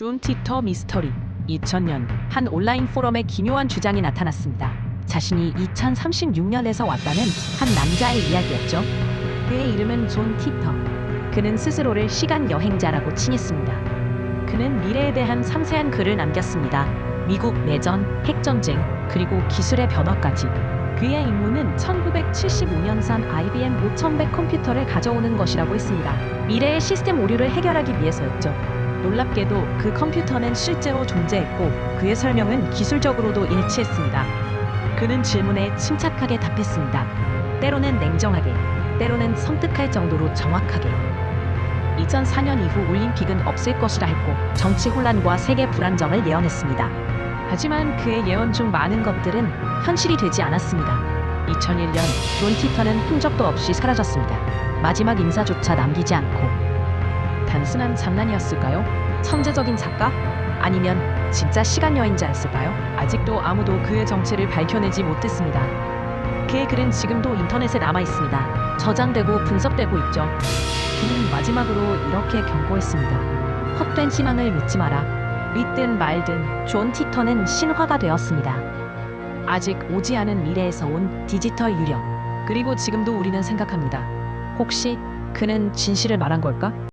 존 티터 미스터리 2000년 한 온라인 포럼에 기묘한 주장이 나타났습니다. 자신이 2036년에서 왔다는 한 남자의 이야기였죠. 그의 이름은 존 티터. 그는 스스로를 시간 여행자라고 칭했습니다. 그는 미래에 대한 상세한 글을 남겼습니다. 미국 내전, 핵전쟁, 그리고 기술의 변화까지. 그의 임무는 1975년산 IBM 5100 컴퓨터를 가져오는 것이라고 했습니다. 미래의 시스템 오류를 해결하기 위해서였죠. 놀랍게도 그 컴퓨터는 실제로 존재했고 그의 설명은 기술적으로도 일치했습니다. 그는 질문에 침착하게 답했습니다. 때로는 냉정하게, 때로는 섬뜩할 정도로 정확하게. 2004년 이후 올림픽은 없을 것이라 했고 정치 혼란과 세계 불안정을 예언했습니다. 하지만 그의 예언 중 많은 것들은 현실이 되지 않았습니다. 2001년 존 티터는 흔적도 없이 사라졌습니다. 마지막 인사조차 남기지 않고 단순한 장난이었을까요? 천재적인 작가? 아니면 진짜 시간 여행자 였을까요? 아직도 아무도 그의 정체를 밝혀내지 못했습니다. 그의 글은 지금도 인터넷에 남아 있습니다. 저장되고 분석되고 있죠. 그는 마지막으로 이렇게 경고했습니다. 헛된 희망을 믿지 마라. 믿든 말든 존 티터는 신화가 되었습니다. 아직 오지 않은 미래에서 온 디지털 유령. 그리고 지금도 우리는 생각합니다. 혹시 그는 진실을 말한 걸까?